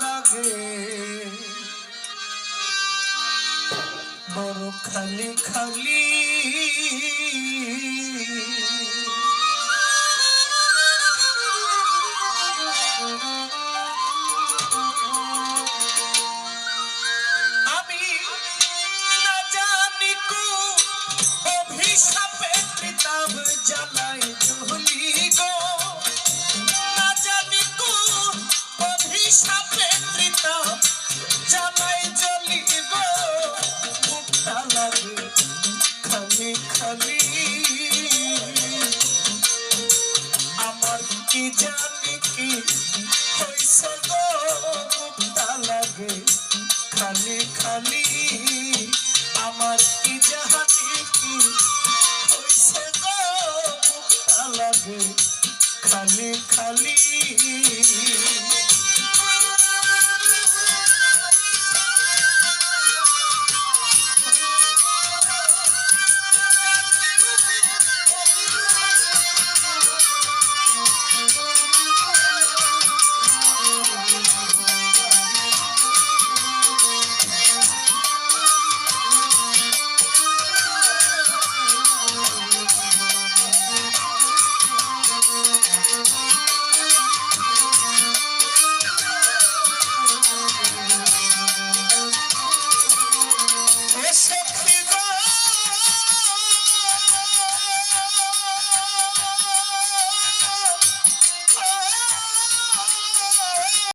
লাগে বড় খালি খালি আমি খালি আমার কি জানি কি খালি খালি। আমার কি জানি কি খালি খালি।